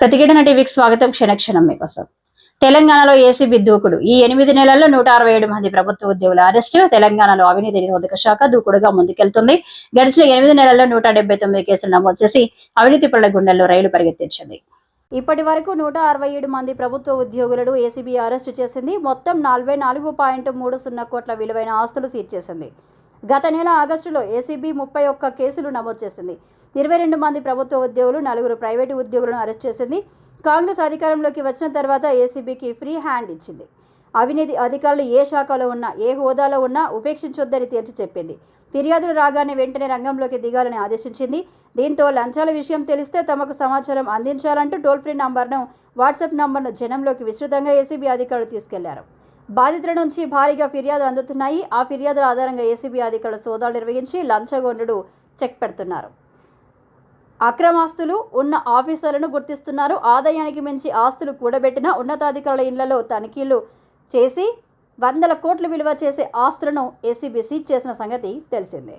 ప్రతిఘటన టీవీకి స్వాగతం క్షణక్షణం మీకోసం. తెలంగాణలో ఏసీబీ దూకుడు ఈ ఎనిమిది నెలల్లో నూట అరవై ఏడు మంది ప్రభుత్వ ఉద్యోగుల అరెస్టు. తెలంగాణలో అవినీతి నిరోధక శాఖ దూకుడుగా ముందుకెళ్తుంది. గడిచిన ఎనిమిది నెలల్లో నూట డెబ్బై తొమ్మిది కేసులు నమోదు చేసి అవినీతి పరుల గుండెల్లో రైలు పరిగెత్తించింది. ఇప్పటి వరకు నూట అరవై ఏడు మంది ప్రభుత్వ ఉద్యోగులను ఏసీబీ అరెస్టు చేసింది. మొత్తం నలభై నాలుగు పాయింట్ మూడు సున్నా కోట్ల విలువైన ఆస్తులు సీజ్ చేసింది. గత నెల ఆగస్టులో ఏసీబీ ముప్పై ఒక్క కేసులు నమోదు చేసింది. ఇరవై రెండు మంది ప్రభుత్వ ఉద్యోగులు నలుగురు ప్రైవేటు ఉద్యోగులను అరెస్ట్ చేసింది. కాంగ్రెస్ అధికారంలోకి వచ్చిన తర్వాత ఏసీబీకి ఫ్రీ హ్యాండ్ ఇచ్చింది. అవినీతి అధికారులు ఏ శాఖలో ఉన్నా ఏ హోదాలో ఉన్నా ఉపేక్షించొద్దని తేల్చి చెప్పింది. ఫిర్యాదులు రాగానే వెంటనే రంగంలోకి దిగాలని ఆదేశించింది. దీంతో లంచాల విషయం తెలిస్తే తమకు సమాచారం అందించాలంటూ టోల్ ఫ్రీ నంబర్ను వాట్సాప్ నంబర్ను జనంలోకి విస్తృతంగా ఏసీబీ అధికారులు తీసుకెళ్ళారు. బాధితుల నుంచి భారీగా ఫిర్యాదులు అందుతున్నాయి. ఆ ఫిర్యాదుల ఆధారంగా ఏసీబీ అధికారులు సోదాలు నిర్వహించి లంచగొండు చెక్ పెడుతున్నారు. అక్రమాస్తులు ఉన్న ఆఫీసర్లను గుర్తిస్తున్నారు. ఆదాయానికి మించి ఆస్తులు కూడబెట్టిన ఉన్నతాధికారుల ఇళ్ళలో తనిఖీలు చేసి వందల కోట్ల విలువ చేసే ఆస్తులను ఏసీబీ సీజ్ చేసిన సంగతి తెలిసిందే.